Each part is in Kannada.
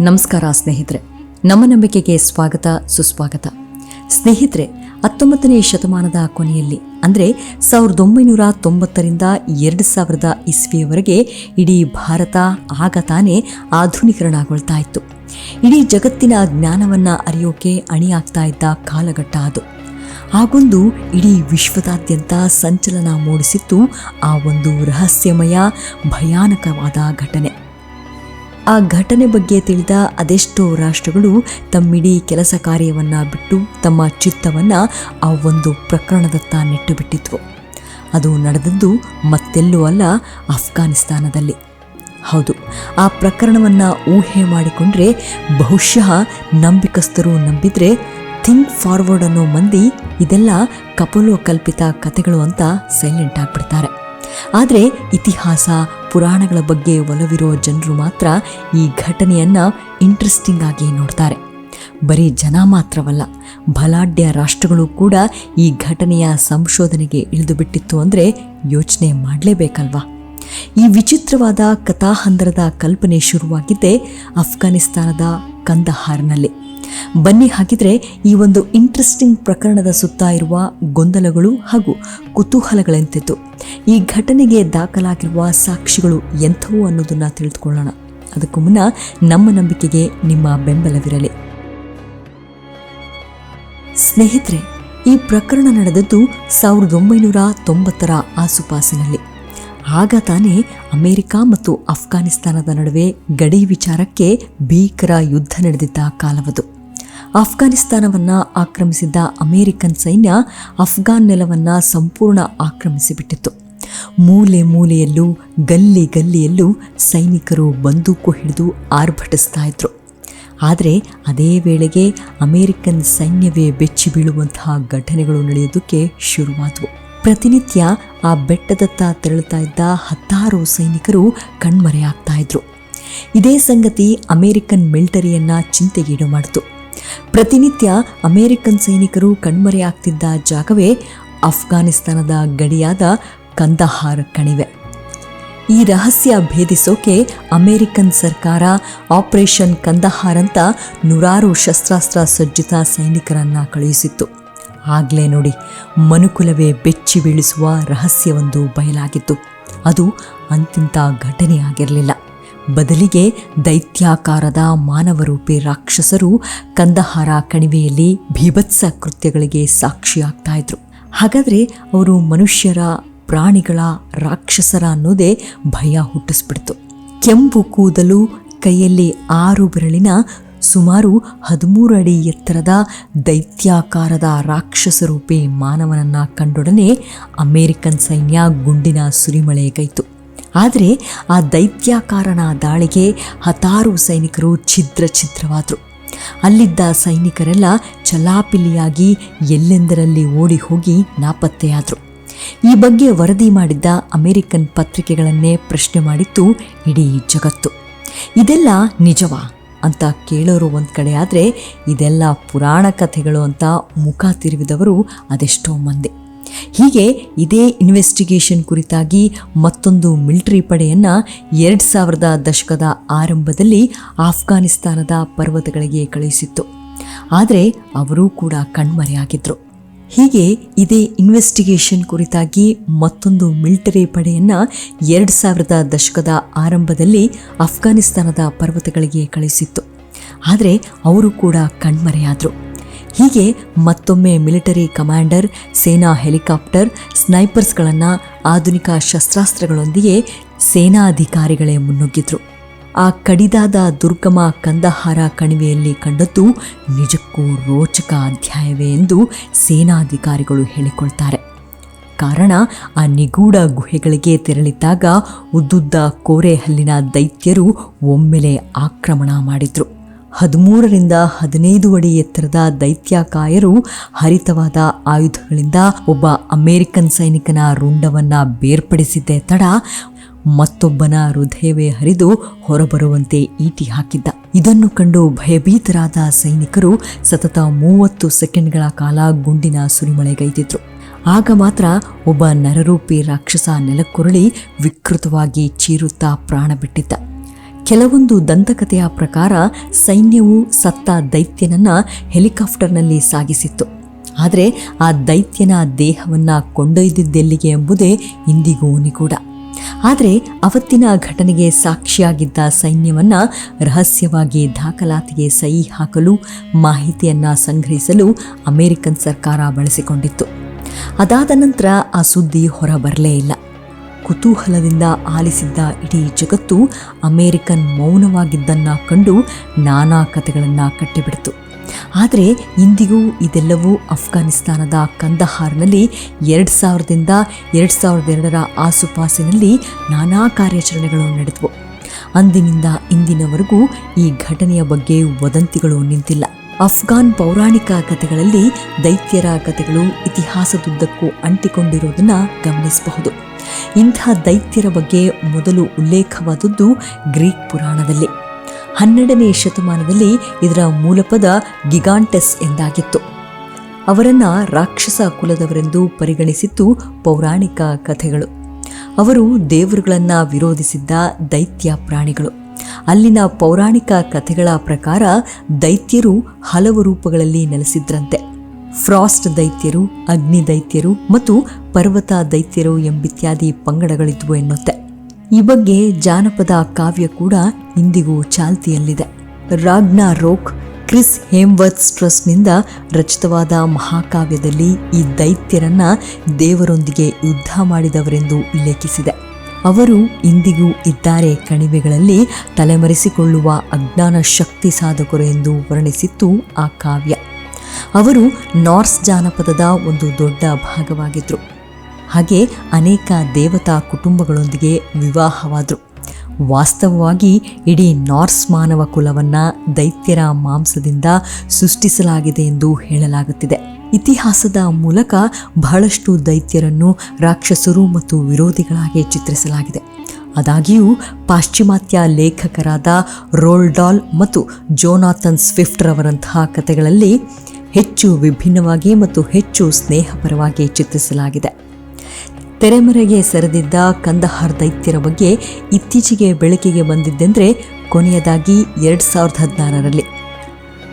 ನಮಸ್ಕಾರ ಸ್ನೇಹಿತರೆ. ನಮ್ಮ ನಂಬಿಕೆಗೆ ಸ್ವಾಗತ, ಸುಸ್ವಾಗತ. ಸ್ನೇಹಿತರೆ, ಹತ್ತೊಂಬತ್ತನೇ ಶತಮಾನದ ಕೊನೆಯಲ್ಲಿ, ಅಂದರೆ ಸಾವಿರದ ಒಂಬೈನೂರ ತೊಂಬತ್ತರಿಂದ ಎರಡು ಸಾವಿರದ ಇಸ್ವಿಯವರೆಗೆ ಇಡೀ ಭಾರತ ಆಗ ತಾನೇ ಆಧುನೀಕರಣಗೊಳ್ತಾ ಇತ್ತು ಇಡೀ ಜಗತ್ತಿನ ಜ್ಞಾನವನ್ನು ಅರಿಯೋಕೆ ಅಣಿಯಾಗ್ತಾ ಇದ್ದ ಕಾಲಘಟ್ಟ ಅದು. ಆಗೊಂದು ಇಡೀ ವಿಶ್ವದಾದ್ಯಂತ ಸಂಚಲನ ಮೂಡಿಸಿತ್ತು ಆ ಒಂದು ರಹಸ್ಯಮಯ, ಭಯಾನಕವಾದ ಘಟನೆ. ಆ ಘಟನೆ ಬಗ್ಗೆ ತಿಳಿದ ಅದೆಷ್ಟೋ ರಾಷ್ಟ್ರಗಳು ತಮ್ಮಿಡೀ ಕೆಲಸ ಕಾರ್ಯವನ್ನು ಬಿಟ್ಟು ತಮ್ಮ ಚಿತ್ತವನ್ನು ಆ ಒಂದು ಪ್ರಕರಣದತ್ತ ನೆಟ್ಟು ಬಿಟ್ಟಿದ್ವು ಅದು ನಡೆದದ್ದು ಮತ್ತೆಲ್ಲೂ ಅಲ್ಲ ಅಫ್ಘಾನಿಸ್ತಾನದಲ್ಲಿ ಹೌದು, ಆ ಪ್ರಕರಣವನ್ನು ಊಹೆ ಮಾಡಿಕೊಂಡ್ರೆ ಬಹುಶಃ ನಂಬಿಕಸ್ಥರು ನಂಬಿದ್ರೆ ಥಿಂಕ್ ಫಾರ್ವರ್ಡ್ ಅನ್ನೋ ಮಂದಿ ಇದೆಲ್ಲ ಕಪೋಲೋ ಕಲ್ಪಿತ ಕಥೆಗಳು ಅಂತ ಸೈಲೆಂಟ್ ಆಗಿಬಿಡ್ತಾರೆ. ಆದರೆ ಇತಿಹಾಸ, ಪುರಾಣಗಳ ಬಗ್ಗೆ ಒಲವಿರೋ ಜನರು ಮಾತ್ರ ಈ ಘಟನೆಯನ್ನು ಇಂಟ್ರೆಸ್ಟಿಂಗ್ ಆಗಿ ನೋಡ್ತಾರೆ. ಬರೀ ಜನ ಮಾತ್ರವಲ್ಲ, ಬಲಾಢ್ಯ ರಾಷ್ಟ್ರಗಳು ಕೂಡ ಈ ಘಟನೆಯ ಸಂಶೋಧನೆಗೆ ಇಳಿದು ಬಿಟ್ಟಿತ್ತು ಅಂದರೆ ಯೋಚನೆ ಮಾಡಲೇಬೇಕಲ್ವಾ? ಈ ವಿಚಿತ್ರವಾದ ಕಥಾಹಂದರದ ಕಲ್ಪನೆ ಶುರುವಾಗಿದ್ದೇ ಅಫ್ಘಾನಿಸ್ತಾನದ ಕಂದಹಾರ್ನಲ್ಲಿ. ಬನ್ನಿ ಹಾಗಿದ್ರೆ ಈ ಒಂದು ಇಂಟ್ರೆಸ್ಟಿಂಗ್ ಪ್ರಕರಣದ ಸುತ್ತ ಇರುವ ಗೊಂದಲಗಳು ಹಾಗೂ ಕುತೂಹಲಗಳೆಂತಿತ್ತು. ಈ ಘಟನೆಗೆ ದಾಖಲಾಗಿರುವ ಸಾಕ್ಷಿಗಳು ಎಂಥವು ಅನ್ನೋದನ್ನ ತಿಳಿದುಕೊಳ್ಳೋಣ. ಅದಕ್ಕೂ ಮುನ್ನ ನಮ್ಮ ನಂಬಿಕೆಗೆ ನಿಮ್ಮ ಬೆಂಬಲವಿರಲಿ. ಸ್ನೇಹಿತರೆ, ಈ ಪ್ರಕರಣ ನಡೆದದ್ದು ಸಾವಿರದ ಒಂಬೈನೂರ ತೊಂಬತ್ತರ ಆಸುಪಾಸಿನಲ್ಲಿ. ಆಗ ತಾನೇ ಅಮೆರಿಕ ಮತ್ತು ಅಫ್ಘಾನಿಸ್ತಾನದ ನಡುವೆ ಗಡಿ ವಿಚಾರಕ್ಕೆ ಭೀಕರ ಯುದ್ಧ ನಡೆದಿದ್ದ ಕಾಲವದು. ಅಫ್ಘಾನಿಸ್ತಾನವನ್ನು ಆಕ್ರಮಿಸಿದ್ದ ಅಮೆರಿಕನ್ ಸೈನ್ಯ ಅಫ್ಘಾನ್ ನೆಲವನ್ನು ಸಂಪೂರ್ಣ ಆಕ್ರಮಿಸಿಬಿಟ್ಟಿತ್ತು. ಮೂಲೆ ಮೂಲೆಯಲ್ಲೂ, ಗಲ್ಲಿ ಗಲ್ಲಿಯಲ್ಲೂ ಸೈನಿಕರು ಬಂದೂಕು ಹಿಡಿದು ಆರ್ಭಟಿಸ್ತಾ ಇದ್ರು. ಆದರೆ ಅದೇ ವೇಳೆಗೆ ಅಮೆರಿಕನ್ ಸೈನ್ಯವೇ ಬೆಚ್ಚಿ ಬೀಳುವಂತಹ ಘಟನೆಗಳು ನಡೆಯೋದಕ್ಕೆ ಶುರುವಾದವು. ಪ್ರತಿನಿತ್ಯ ಆ ಬೆಟ್ಟದತ್ತ ತೆರಳುತ್ತಾ ಇದ್ದ ಹತ್ತಾರು ಸೈನಿಕರು ಕಣ್ಮರೆಯಾಗ್ತಾ ಇದ್ರು. ಇದೇ ಸಂಗತಿ ಅಮೆರಿಕನ್ ಮಿಲಿಟರಿಯನ್ನ ಚಿಂತೆಗೀಡು ಮಾಡಿತು. ಪ್ರತಿನಿತ್ಯ ಅಮೆರಿಕನ್ ಸೈನಿಕರು ಕಣ್ಮರೆಯಾಗ್ತಿದ್ದ ಜಾಗವೇ ಅಫ್ಘಾನಿಸ್ತಾನದ ಗಡಿಯಾದ ಕಂದಹಾರ್ ಕಣಿವೆ. ಈ ರಹಸ್ಯ ಭೇದಿಸೋಕೆ ಅಮೆರಿಕನ್ ಸರ್ಕಾರ ಆಪರೇಷನ್ ಕಂದಹಾರ್ ಅಂತ ನೂರಾರು ಶಸ್ತ್ರಾಸ್ತ್ರ ಸಜ್ಜಿತ ಸೈನಿಕರನ್ನ ಕಳುಹಿಸಿತ್ತು. ಆಗ್ಲೇ ನೋಡಿ, ಮನುಕುಲವೇ ಬೆಚ್ಚಿ ಬೀಳಿಸುವ ರಹಸ್ಯವೊಂದು ಬಯಲಾಗಿತ್ತು. ಅದು ಅಂತಿಂತ ಘಟನೆಯಾಗಿರಲಿಲ್ಲ. ಬದಲಿಗೆ ದೈತ್ಯಾಕಾರದ ಮಾನವರೂಪಿ ರಾಕ್ಷಸರು ಕಂದಹಾರ ಕಣಿವೆಯಲ್ಲಿ ಭೀಭತ್ಸ ಕೃತ್ಯಗಳಿಗೆ ಸಾಕ್ಷಿಯಾಗ್ತಾ ಇದ್ರು. ಹಾಗಾದ್ರೆ ಅವರು ಮನುಷ್ಯರ ಪ್ರಾಣಿಗಳ ರಾಕ್ಷಸರ ಅನ್ನೋದೇ ಭಯ ಹುಟ್ಟಿಸ್ಬಿಡ್ತು. ಕೆಂಪು ಕೂದಲು ಕೈಯಲ್ಲಿ ಆರು ಬೆರಳಿನ ಸುಮಾರು ಹದಿಮೂರು ಅಡಿ ಎತ್ತರದ ದೈತ್ಯಾಕಾರದ ರಾಕ್ಷಸರೂಪಿ ಮಾನವನನ್ನ ಕಂಡೊಡನೆ ಅಮೇರಿಕನ್ ಸೈನ್ಯ ಗುಂಡಿನ ಸುರಿಮಳೆಗೈತು. ಆದರೆ ಆ ದೈತ್ಯಾಕಾರನ ದಾಳಿಗೆ ಹತಾರು ಸೈನಿಕರು ಛಿದ್ರ ಛಿದ್ರವಾದರು. ಅಲ್ಲಿದ್ದ ಸೈನಿಕರೆಲ್ಲ ಚಲಾಪಿಲಿಯಾಗಿ ಎಲ್ಲೆಂದರಲ್ಲಿ ಓಡಿ ಹೋಗಿ ನಾಪತ್ತೆಯಾದರು. ಈ ಬಗ್ಗೆ ವರದಿ ಮಾಡಿದ್ದ ಅಮೆರಿಕನ್ ಪತ್ರಿಕೆಗಳನ್ನೇ ಪ್ರಶ್ನೆ ಮಾಡಿತ್ತು ಇಡೀ ಜಗತ್ತು. ಇದೆಲ್ಲ ನಿಜವಾ ಅಂತ ಕೇಳೋರು ಒಂದು ಕಡೆ ಆದರೆ ಇದೆಲ್ಲ ಪುರಾಣ ಕಥೆಗಳು ಅಂತ ಮುಖ ತಿರುವಿದವರು ಅದೆಷ್ಟೋ ಮಂದಿ. ಹೀಗೆ ಇದೇ ಇನ್ವೆಸ್ಟಿಗೇಷನ್ ಕುರಿತಾಗಿ ಮತ್ತೊಂದು ಮಿಲಿಟರಿ ಪಡೆಯನ್ನು ಎರಡು ಸಾವಿರದ ದಶಕದ ಆರಂಭದಲ್ಲಿ ಆಫ್ಘಾನಿಸ್ತಾನದ ಪರ್ವತಗಳಿಗೆ ಕಳುಹಿಸಿತ್ತು. ಆದರೆ ಅವರೂ ಕೂಡ ಕಣ್ಮರೆಯಾಗಿದ್ದರು ಹೀಗೆ ಇದೇ ಇನ್ವೆಸ್ಟಿಗೇಷನ್ ಕುರಿತಾಗಿ ಮತ್ತೊಂದು ಮಿಲಿಟರಿ ಪಡೆಯನ್ನು ಎರಡು ಸಾವಿರದ ದಶಕದ ಆರಂಭದಲ್ಲಿ ಅಫ್ಘಾನಿಸ್ತಾನದ ಪರ್ವತಗಳಿಗೆ ಕಳುಹಿಸಿತ್ತು. ಆದರೆ ಅವರು ಕೂಡ ಕಣ್ಮರೆಯಾದರು. ಹೀಗೆ ಮತ್ತೊಮ್ಮೆ ಮಿಲಿಟರಿ ಕಮಾಂಡರ್, ಸೇನಾ ಹೆಲಿಕಾಪ್ಟರ್, ಸ್ನೈಪರ್ಸ್ಗಳನ್ನು ಆಧುನಿಕ ಶಸ್ತ್ರಾಸ್ತ್ರಗಳೊಂದಿಗೆ ಸೇನಾಧಿಕಾರಿಗಳೇ ಮುನ್ನುಗ್ಗಿದ್ರು. ಆ ಕಡಿದಾದ ದುರ್ಗಮ ಕಂದಹಾರ ಕಣಿವೆಯಲ್ಲಿ ಕಂಡದ್ದು ನಿಜಕ್ಕೂ ರೋಚಕ ಅಧ್ಯಾಯವೇ ಎಂದು ಸೇನಾಧಿಕಾರಿಗಳು ಹೇಳಿಕೊಳ್ತಾರೆ. ಕಾರಣ, ಆ ನಿಗೂಢ ಗುಹೆಗಳಿಗೆ ತೆರಳಿದ್ದಾಗ ಉದ್ದುದ್ದ ಕೋರೆಹಲ್ಲಿನ ದೈತ್ಯರು ಒಮ್ಮೆಲೆ ಆಕ್ರಮಣ ಮಾಡಿದ್ರು. ಹದಿಮೂರರಿಂದ ಹದಿನೈದು ಅಡಿ ಎತ್ತರದ ದೈತ್ಯಕಾಯರು ಹರಿತವಾದ ಆಯುಧಗಳಿಂದ ಒಬ್ಬ ಅಮೇರಿಕನ್ ಸೈನಿಕನ ರುಂಡವನ್ನ ಬೇರ್ಪಡಿಸಿದ್ದೇ ತಡ ಮತ್ತೊಬ್ಬನ ಹೃದಯವೇ ಹರಿದು ಹೊರಬರುವಂತೆ ಈಟಿ ಹಾಕಿದ್ದ. ಇದನ್ನು ಕಂಡು ಭಯಭೀತರಾದ ಸೈನಿಕರು ಸತತ ಮೂವತ್ತು ಸೆಕೆಂಡ್ಗಳ ಕಾಲ ಗುಂಡಿನ ಸುರಿಮಳೆಗೈದಿದ್ರು. ಆಗ ಮಾತ್ರ ಒಬ್ಬ ನರರೂಪಿ ರಾಕ್ಷಸ ನೆಲಕ್ಕುರುಳಿ ವಿಕೃತವಾಗಿ ಚೀರುತ್ತಾ ಪ್ರಾಣ ಬಿಟ್ಟಿದ್ದ. ಕೆಲವೊಂದು ದಂತಕಥೆಯ ಪ್ರಕಾರ ಸೈನ್ಯವು ಸತ್ತ ದೈತ್ಯನನ್ನ ಹೆಲಿಕಾಪ್ಟರ್ನಲ್ಲಿ ಸಾಗಿಸಿತ್ತು. ಆದರೆ ಆ ದೈತ್ಯನ ದೇಹವನ್ನು ಕೊಂಡೊಯ್ದಿದ್ದೆಲ್ಲಿಗೆ ಎಂಬುದೇ ಇಂದಿಗೂ ನಿಗೂಢ. ಆದರೆ ಅವತ್ತಿನ ಘಟನೆಗೆ ಸಾಕ್ಷಿಯಾಗಿದ್ದ ಸೈನ್ಯವನ್ನ ರಹಸ್ಯವಾಗಿ ದಾಖಲಾತಿಗೆ ಸಹಿ ಹಾಕಲು, ಮಾಹಿತಿಯನ್ನು ಸಂಗ್ರಹಿಸಲು ಅಮೆರಿಕನ್ ಸರ್ಕಾರ ಬಳಸಿಕೊಂಡಿತ್ತು. ಅದಾದ ನಂತರ ಆ ಸುದ್ದಿ ಹೊರಬರಲೇ ಇಲ್ಲ. ಕುತೂಹಲದಿಂದ ಆಲಿಸಿದ್ದ ಇಡೀ ಜಗತ್ತು ಅಮೇರಿಕನ್ ಮೌನವಾಗಿದ್ದನ್ನ ಕಂಡು ನಾನಾ ಕಥೆಗಳನ್ನು ಕಟ್ಟಿಬಿಡ್ತು. ಆದರೆ ಇಂದಿಗೂ ಇದೆಲ್ಲವೂ ಅಫ್ಘಾನಿಸ್ತಾನದ ಕಂದಹಾರ್ನಲ್ಲಿ ಎರಡು ಸಾವಿರದಿಂದ ಎರಡು ಸಾವಿರದ ಎರಡರ ಆಸುಪಾಸಿನಲ್ಲಿ ನಾನಾ ಕಾರ್ಯಾಚರಣೆಗಳು ನಡೆದವು. ಅಂದಿನಿಂದ ಇಂದಿನವರೆಗೂ ಈ ಘಟನೆಯ ಬಗ್ಗೆ ವದಂತಿಗಳು ನಿಂತಿಲ್ಲ. ಅಫ್ಘಾನ್ ಪೌರಾಣಿಕ ಕಥೆಗಳಲ್ಲಿ ದೈತ್ಯರ ಕಥೆಗಳು ಇತಿಹಾಸದುದ್ದಕ್ಕೂ ಅಂಟಿಕೊಂಡಿರುವುದನ್ನು ಗಮನಿಸಬಹುದು. ಇಂಥ ದೈತ್ಯರ ಬಗ್ಗೆ ಮೊದಲು ಉಲ್ಲೇಖವಾದದ್ದು ಗ್ರೀಕ್ ಪುರಾಣದಲ್ಲಿ. ಹನ್ನೆರಡನೇ ಶತಮಾನದಲ್ಲಿ ಇದರ ಮೂಲಪದ ಗಿಗಾಂಟೆಸ್ ಎಂದಾಗಿತ್ತು. ಅವರನ್ನ ರಾಕ್ಷಸ ಕುಲದವರೆಂದು ಪರಿಗಣಿಸಿತ್ತು ಪೌರಾಣಿಕ ಕಥೆಗಳು. ಅವರು ದೇವರುಗಳನ್ನು ವಿರೋಧಿಸಿದ್ದ ದೈತ್ಯ ಪ್ರಾಣಿಗಳು. ಅಲ್ಲಿನ ಪೌರಾಣಿಕ ಕಥೆಗಳ ಪ್ರಕಾರ ದೈತ್ಯರು ಹಲವು ರೂಪಗಳಲ್ಲಿ ನೆಲೆಸಿದ್ರಂತೆ. ಫ್ರಾಸ್ಟ್ ದೈತ್ಯರು, ಅಗ್ನಿ ದೈತ್ಯರು ಮತ್ತು ಪರ್ವತ ದೈತ್ಯರು ಎಂಬಿತ್ಯಾದಿ ಪಂಗಡಗಳಿದ್ವು ಎನ್ನುತ್ತೆ. ಈ ಬಗ್ಗೆ ಜಾನಪದ ಕಾವ್ಯ ಕೂಡ ಇಂದಿಗೂ ಚಾಲ್ತಿಯಲ್ಲಿದೆ. ರಾಗ್ನಾ ರೋಕ್ ಕ್ರಿಸ್ ಹೇಮ್ವರ್ತ್ ಸ್ಟ್ರಸ್ನಿಂದ ರಚಿತವಾದ ಮಹಾಕಾವ್ಯದಲ್ಲಿ ಈ ದೈತ್ಯರನ್ನ ದೇವರೊಂದಿಗೆ ಯುದ್ಧ ಮಾಡಿದವರೆಂದು ಉಲ್ಲೇಖಿಸಿದೆ. ಅವರು ಇಂದಿಗೂ ಇದ್ದಾರೆ ಕಣಿವೆಗಳಲ್ಲಿ ತಲೆಮರೆಸಿಕೊಳ್ಳುವ ಅಜ್ಞಾನ ಶಕ್ತಿ ಸಾಧಕರು ಎಂದು ವರ್ಣಿಸಿತ್ತು ಆ ಕಾವ್ಯ. ಅವರು ನಾರ್ಸ್ ಜಾನಪದದ ಒಂದು ದೊಡ್ಡ ಭಾಗವಾಗಿದ್ದರು ಹಾಗೆ ಅನೇಕ ದೇವತಾ ಕುಟುಂಬಗಳೊಂದಿಗೆ ವಿವಾಹವಾದರು. ವಾಸ್ತವವಾಗಿ ಇಡೀ ನಾರ್ಸ್ ಮಾನವ ಕುಲವನ್ನು ದೈತ್ಯರ ಮಾಂಸದಿಂದ ಸೃಷ್ಟಿಸಲಾಗಿದೆ ಎಂದು ಹೇಳಲಾಗುತ್ತಿದೆ. ಇತಿಹಾಸದ ಮೂಲಕ ಬಹಳಷ್ಟು ದೈತ್ಯರನ್ನು ರಾಕ್ಷಸರು ಮತ್ತು ವಿರೋಧಿಗಳಾಗಿ ಚಿತ್ರಿಸಲಾಗಿದೆ. ಆದಾಗ್ಯೂ, ಪಾಶ್ಚಿಮಾತ್ಯ ಲೇಖಕರಾದ ರೋಲ್ಡಾಲ್ ಮತ್ತು ಜೋನಾಥನ್ ಸ್ವಿಫ್ಟ್ ರವರಂತಹ ಕಥೆಗಳಲ್ಲಿ ಹೆಚ್ಚು ವಿಭಿನ್ನವಾಗಿ ಮತ್ತು ಹೆಚ್ಚು ಸ್ನೇಹಪರವಾಗಿ ಚಿತ್ರಿಸಲಾಗಿದೆ. ತೆರೆಮರೆಗೆ ಸರಿದಿದ್ದ ಕಂದಹಾರ್ ದೈತ್ಯರ ಬಗ್ಗೆ ಇತ್ತೀಚೆಗೆ ಬೆಳಕಿಗೆ ಬಂದಿದ್ದೆಂದರೆ ಕೊನೆಯದಾಗಿ ಎರಡು ಸಾವಿರದ ಹದಿನಾರರಲ್ಲಿ.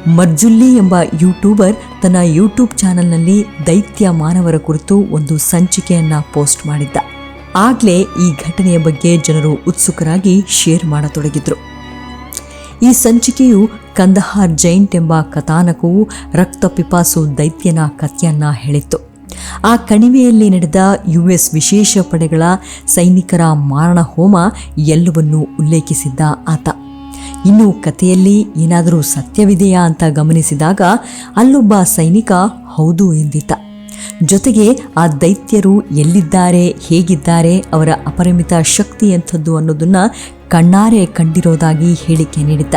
ಮರ್ಜುಲ್ಲಿ ಎಂಬ ಯೂಟ್ಯೂಬರ್ ತನ್ನ ಯೂಟ್ಯೂಬ್ ಚಾನೆಲ್ನಲ್ಲಿ ದೈತ್ಯ ಮಾನವರ ಕುರಿತು ಒಂದು ಸಂಚಿಕೆಯನ್ನ ಪೋಸ್ಟ್ ಮಾಡಿದ್ದ. ಆಗಲೇ ಈ ಘಟನೆಯ ಬಗ್ಗೆ ಜನರು ಉತ್ಸುಕರಾಗಿ ಶೇರ್ ಮಾಡತೊಡಗಿದ್ರು. ಈ ಸಂಚಿಕೆಯು ಕಂದಹಾರ್ ಜೈಂಟ್ ಎಂಬ ಕಥಾನಕವು ರಕ್ತ ಪಿಪಾಸು ದೈತ್ಯನ ಕಥೆಯನ್ನ ಹೇಳಿತ್ತು. ಆ ಕಣಿವೆಯಲ್ಲಿ ನಡೆದ ಯುಎಸ್ ವಿಶೇಷ ಪಡೆಗಳ ಸೈನಿಕರ ಮಾರಣ ಹೋಮ ಎಲ್ಲವನ್ನೂ ಉಲ್ಲೇಖಿಸಿದ್ದ ಆತ. ಇನ್ನು ಕಥೆಯಲ್ಲಿ ಏನಾದರೂ ಸತ್ಯವಿದೆಯಾ ಅಂತ ಗಮನಿಸಿದಾಗ ಅಲ್ಲೊಬ್ಬ ಸೈನಿಕ, ಹೌದು ಎಂದಿದ್ದ. ಜೊತೆಗೆ ಆ ದೈತ್ಯರು ಎಲ್ಲಿದ್ದಾರೆ, ಹೇಗಿದ್ದಾರೆ, ಅವರ ಅಪರಿಮಿತ ಶಕ್ತಿ ಎಂಥದ್ದು ಅನ್ನೋದನ್ನು ಕಣ್ಣಾರೆ ಕಂಡಿರೋದಾಗಿ ಹೇಳಿಕೆ ನೀಡಿದ್ದ.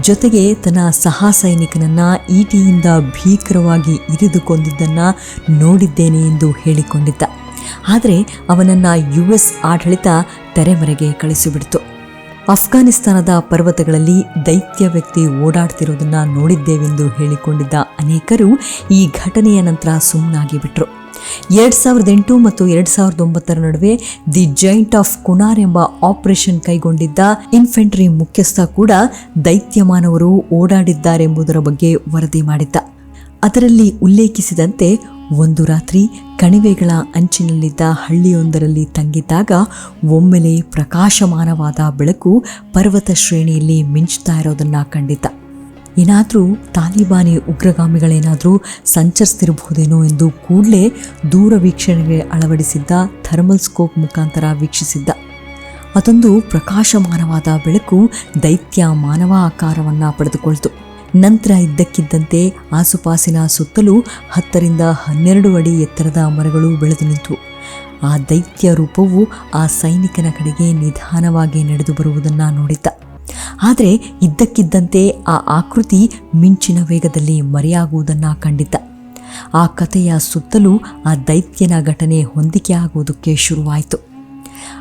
ಜೊತೆಗೆ ತನ್ನ ಸಹ ಸೈನಿಕನನ್ನು ಈಟಿಯಿಂದ ಭೀಕರವಾಗಿ ಇರಿದುಕೊಂಡಿದ್ದನ್ನು ನೋಡಿದ್ದೇನೆ ಎಂದು ಹೇಳಿಕೊಂಡಿದ್ದ. ಆದರೆ ಅವನನ್ನು ಯು ಎಸ್ ಆಡಳಿತ ತೆರೆಮರೆಗೆ ಕಳಿಸಿಬಿಡ್ತು. ಅಫ್ಘಾನಿಸ್ತಾನದ ಪರ್ವತಗಳಲ್ಲಿ ದೈತ್ಯ ವ್ಯಕ್ತಿ ಓಡಾಡ್ತಿರೋದನ್ನ ನೋಡಿದ್ದೇವೆಂದು ಹೇಳಿಕೊಂಡಿದ್ದ ಅನೇಕರು ಈ ಘಟನೆಯ ನಂತರ ಸುಮ್ಮನಾಗಿ ಬಿಟ್ರು ಎರಡು ಸಾವಿರದ ಎಂಟು ಮತ್ತು ಎರಡು ಸಾವಿರದ ಒಂಬತ್ತರ ನಡುವೆ ದಿ ಜೈಂಟ್ ಆಫ್ ಕುನಾರ್ ಎಂಬ ಆಪರೇಷನ್ ಕೈಗೊಂಡಿದ್ದ ಇನ್ಫೆಂಟ್ರಿ ಮುಖ್ಯಸ್ಥ ಕೂಡ ದೈತ್ಯ ಮಾನವರು ಓಡಾಡಿದ್ದಾರೆಂಬುದರ ಬಗ್ಗೆ ವರದಿ ಮಾಡಿದ್ದ. ಅದರಲ್ಲಿ ಉಲ್ಲೇಖಿಸಿದಂತೆ ಒಂದು ರಾತ್ರಿ ಕಣಿವೆಗಳ ಅಂಚಿನಲ್ಲಿದ್ದ ಹಳ್ಳಿಯೊಂದರಲ್ಲಿ ತಂಗಿದ್ದಾಗ ಒಮ್ಮೆಲೆ ಪ್ರಕಾಶಮಾನವಾದ ಬೆಳಕು ಪರ್ವತ ಶ್ರೇಣಿಯಲ್ಲಿ ಮಿಂಚ್ತಾ ಇರೋದನ್ನು ಕಂಡಿದ್ದ. ಏನಾದರೂ ತಾಲಿಬಾನಿ ಉಗ್ರಗಾಮಿಗಳೇನಾದರೂ ಸಂಚರಿಸ್ತಿರಬಹುದೇನೋ ಎಂದು ಕೂಡಲೇ ದೂರ ವೀಕ್ಷಣೆಗೆ ಅಳವಡಿಸಿದ್ದ ಥರ್ಮಲ್ ಸ್ಕೋಪ್ ಮುಖಾಂತರ ವೀಕ್ಷಿಸಿದ್ದ. ಅದೊಂದು ಪ್ರಕಾಶಮಾನವಾದ ಬೆಳಕು ದೈತ್ಯ ಮಾನವ ಆಕಾರವನ್ನು ಪಡೆದುಕೊಳ್ತು. ನಂತರ ಇದ್ದಕ್ಕಿದ್ದಂತೆ ಆಸುಪಾಸಿನ ಸುತ್ತಲೂ ಹತ್ತರಿಂದ ಹನ್ನೆರಡು ಅಡಿ ಎತ್ತರದ ಮರಗಳು ಬೆಳೆದು ನಿಂತು. ಆ ದೈತ್ಯ ರೂಪವು ಆ ಸೈನಿಕನ ಕಡೆಗೆ ನಿಧಾನವಾಗಿ ನಡೆದು ಬರುವುದನ್ನು ನೋಡಿದ್ದ. ಆದರೆ ಇದ್ದಕ್ಕಿದ್ದಂತೆ ಆ ಆಕೃತಿ ಮಿಂಚಿನ ವೇಗದಲ್ಲಿ ಮರೆಯಾಗುವುದನ್ನು ಕಂಡಿದ್ದ. ಆ ಕಥೆಯ ಸುತ್ತಲೂ ಆ ದೈತ್ಯನ ಘಟನೆ ಹೊಂದಿಕೆಯಾಗುವುದಕ್ಕೆ ಶುರುವಾಯಿತು.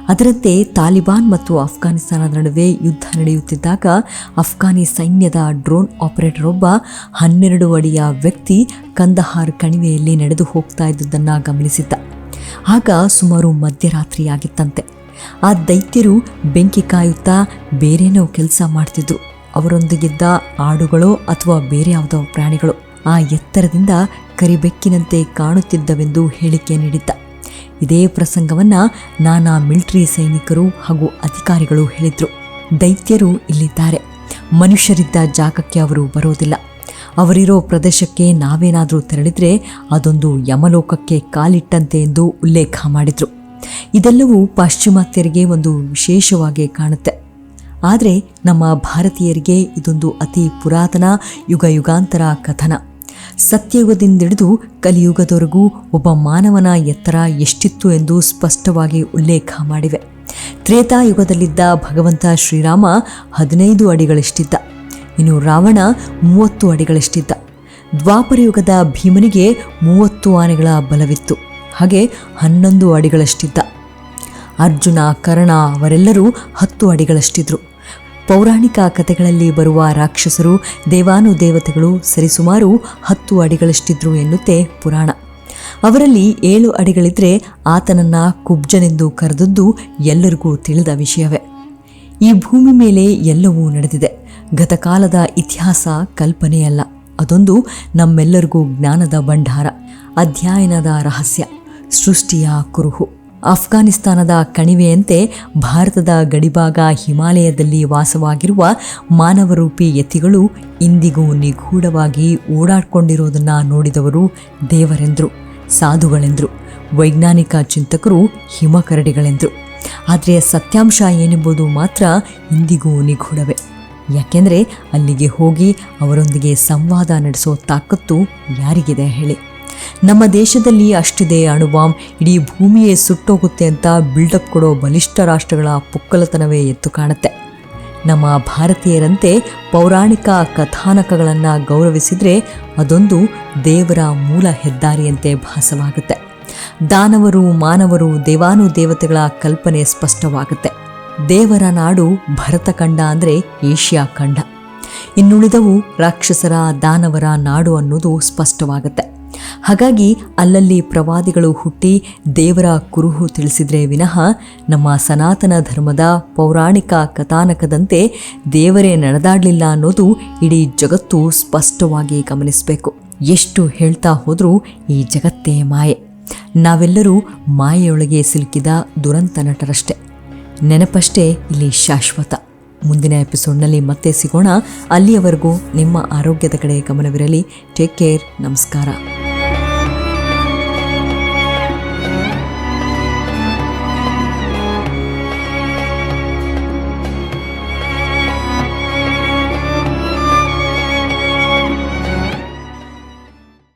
ಅದರಂತೆ ತಾಲಿಬಾನ್ ಮತ್ತು ಅಫ್ಘಾನಿಸ್ತಾನದ ನಡುವೆ ಯುದ್ಧ ನಡೆಯುತ್ತಿದ್ದಾಗ ಅಫ್ಘಾನಿ ಸೈನ್ಯದ ಡ್ರೋನ್ ಆಪರೇಟರ್ ಒಬ್ಬ ಹನ್ನೆರಡು ಅಡಿಯ ವ್ಯಕ್ತಿ ಕಂದಹಾರ್ ಕಣಿವೆಯಲ್ಲಿ ನಡೆದು ಹೋಗ್ತಾ ಇದ್ದುದನ್ನು ಗಮನಿಸಿದ್ದ. ಆಗ ಸುಮಾರು ಮಧ್ಯರಾತ್ರಿಯಾಗಿತ್ತಂತೆ. ಆ ದೈತ್ಯರು ಬೆಂಕಿ ಕಾಯುತ್ತಾ ಬೇರೇನೋ ಕೆಲಸ ಮಾಡ್ತಿದ್ರು. ಅವರೊಂದಿಗಿದ್ದ ಆಡುಗಳೋ ಅಥವಾ ಬೇರೆ ಯಾವುದೋ ಪ್ರಾಣಿಗಳು ಆ ಎತ್ತರದಿಂದ ಕರಿಬೆಕ್ಕಿನಂತೆ ಕಾಣುತ್ತಿದ್ದವೆಂದು ಹೇಳಿಕೆ ನೀಡಿದ್ದ. ಇದೇ ಪ್ರಸಂಗವನ್ನ ನಾನಾ ಮಿಲಿಟರಿ ಸೈನಿಕರು ಹಾಗೂ ಅಧಿಕಾರಿಗಳು ಹೇಳಿದ್ರು. ದೈತ್ಯರು ಇಲ್ಲಿದ್ದಾರೆ. ಮನುಷ್ಯರಿದ್ದ ಜಾಗಕ್ಕೆ ಅವರು ಬರೋದಿಲ್ಲ. ಅವರಿರೋ ಪ್ರದೇಶಕ್ಕೆ ನಾವೇನಾದರೂ ತೆರಳಿದ್ರೆ ಅದೊಂದು ಯಮಲೋಕಕ್ಕೆ ಕಾಲಿಟ್ಟಂತೆ ಎಂದು ಉಲ್ಲೇಖ ಮಾಡಿದ್ರು. ಇದೆಲ್ಲವೂ ಪಾಶ್ಚಿಮಾತ್ಯರಿಗೆ ಒಂದು ವಿಶೇಷವಾಗಿ ಕಾಣುತ್ತೆ. ಆದರೆ ನಮ್ಮ ಭಾರತೀಯರಿಗೆ ಇದೊಂದು ಅತಿ ಪುರಾತನ ಯುಗ ಯುಗಾಂತರ ಕಥನ. ಸತ್ಯಯುಗದಿಂದಿಡಿದು ಕಲಿಯುಗದವರೆಗೂ ಒಬ್ಬ ಮಾನವನ ಎತ್ತರ ಎಷ್ಟಿತ್ತು ಎಂದು ಸ್ಪಷ್ಟವಾಗಿ ಉಲ್ಲೇಖ ಮಾಡಿವೆ. ತ್ರೇತಾಯುಗದಲ್ಲಿದ್ದ ಭಗವಂತ ಶ್ರೀರಾಮ ಹದಿನೈದು ಅಡಿಗಳಷ್ಟಿದ್ದ. ಇನ್ನು ರಾವಣ ಮೂವತ್ತು ಅಡಿಗಳಷ್ಟಿದ್ದ. ದ್ವಾಪರಯುಗದ ಭೀಮನಿಗೆ ಮೂವತ್ತು ಆನೆಗಳ ಬಲವಿತ್ತು. ಹಾಗೆ ಹನ್ನೊಂದು ಅಡಿಗಳಷ್ಟಿದ್ದ. ಅರ್ಜುನ, ಕರ್ಣ ಅವರೆಲ್ಲರೂ ಹತ್ತು ಅಡಿಗಳಷ್ಟಿದ್ರು. ಪೌರಾಣಿಕ ಕಥೆಗಳಲ್ಲಿ ಬರುವ ರಾಕ್ಷಸರು ದೇವಾನುದೇವತೆಗಳು ಸರಿಸುಮಾರು ಹತ್ತು ಅಡಿಗಳಷ್ಟಿದ್ರು ಎನ್ನುತ್ತೆ ಪುರಾಣ. ಅವರಲ್ಲಿ ಏಳು ಅಡಿಗಳಿದ್ರೆ ಆತನನ್ನ ಕುಬ್ಜನೆಂದು ಕರೆದದ್ದು ಎಲ್ಲರಿಗೂ ತಿಳಿದ ವಿಷಯವೇ. ಈ ಭೂಮಿ ಮೇಲೆ ಎಲ್ಲವೂ ನಡೆದಿದೆ. ಗತಕಾಲದ ಇತಿಹಾಸ ಕಲ್ಪನೆಯಲ್ಲ. ಅದೊಂದು ನಮ್ಮೆಲ್ಲರಿಗೂ ಜ್ಞಾನದ ಭಂಡಾರ, ಅಧ್ಯಯನದ ರಹಸ್ಯ, ಸೃಷ್ಟಿಯ ಕುರುಹು. ಅಫ್ಘಾನಿಸ್ತಾನದ ಕಣಿವೆಯಂತೆ ಭಾರತದ ಗಡಿಭಾಗ ಹಿಮಾಲಯದಲ್ಲಿ ವಾಸವಾಗಿರುವ ಮಾನವರೂಪಿ ಯತಿಗಳು ಇಂದಿಗೂ ನಿಗೂಢವಾಗಿ ಓಡಾಡ್ಕೊಂಡಿರೋದನ್ನು ನೋಡಿದವರು ದೇವರೆಂದರು, ಸಾಧುಗಳೆಂದರು, ವೈಜ್ಞಾನಿಕ ಚಿಂತಕರು ಹಿಮಕರಡಿಗಳೆಂದರು. ಆದರೆ ಸತ್ಯಾಂಶ ಏನೆಂಬುದು ಮಾತ್ರ ಇಂದಿಗೂ ನಿಗೂಢವೇ. ಯಾಕೆಂದರೆ ಅಲ್ಲಿಗೆ ಹೋಗಿ ಅವರೊಂದಿಗೆ ಸಂವಾದ ನಡೆಸೋ ತಾಕತ್ತು ಯಾರಿಗಿದೆ ಹೇಳಿ. ನಮ್ಮ ದೇಶದಲ್ಲಿ ಅಷ್ಟಿದೆ ಅಣುಬಾಂಬ್ ಇಡೀ ಭೂಮಿಯೇ ಸುಟ್ಟೋಗುತ್ತೆ ಅಂತ ಬಿಲ್ಡಪ್ ಕೊಡೋ ಬಲಿಷ್ಠ ರಾಷ್ಟ್ರಗಳ ಪುಕ್ಕಲತನವೇ ಎದ್ದು ಕಾಣುತ್ತೆ. ನಮ್ಮ ಭಾರತೀಯರಂತೆ ಪೌರಾಣಿಕ ಕಥಾನಕಗಳನ್ನು ಗೌರವಿಸಿದರೆ ಅದೊಂದು ದೇವರ ಮೂಲ ಹೆದ್ದಾರಿಯಂತೆ ಭಾಸವಾಗುತ್ತೆ. ದಾನವರು, ಮಾನವರು, ದೇವಾನುದೇವತೆಗಳ ಕಲ್ಪನೆ ಸ್ಪಷ್ಟವಾಗುತ್ತೆ. ದೇವರ ನಾಡು ಭರತಖಂಡ ಅಂದರೆ ಏಷ್ಯಾ ಖಂಡ. ಇನ್ನುಳಿದವು ರಾಕ್ಷಸರ, ದಾನವರ ನಾಡು ಅನ್ನೋದು ಸ್ಪಷ್ಟವಾಗುತ್ತೆ. ಹಾಗಾಗಿ ಅಲ್ಲಲ್ಲಿ ಪ್ರವಾದಿಗಳು ಹುಟ್ಟಿ ದೇವರ ಕುರುಹು ತಿಳಿಸಿದ್ರೆ ವಿನಃ ನಮ್ಮ ಸನಾತನ ಧರ್ಮದ ಪೌರಾಣಿಕ ಕಥಾನಕದಂತೆ ದೇವರೇ ನಡೆದಾಡಲಿಲ್ಲ ಅನ್ನೋದು ಇಡೀ ಜಗತ್ತು ಸ್ಪಷ್ಟವಾಗಿ ಗಮನಿಸಬೇಕು. ಎಷ್ಟು ಹೇಳ್ತಾ ಹೋದರೂ ಈ ಜಗತ್ತೇ ಮಾಯೆ. ನಾವೆಲ್ಲರೂ ಮಾಯೆಯೊಳಗೆ ಸಿಲುಕಿದ ದುರಂತ ನಟರಷ್ಟೆ. ನೆನಪಷ್ಟೇ ಇಲ್ಲಿ ಶಾಶ್ವತ. ಮುಂದಿನ ಎಪಿಸೋಡ್ನಲ್ಲಿ ಮತ್ತೆ ಸಿಗೋಣ. ಅಲ್ಲಿಯವರೆಗೂ ನಿಮ್ಮ ಆರೋಗ್ಯದ ಕಡೆ ಗಮನವಿರಲಿ. Take care. ನಮಸ್ಕಾರ.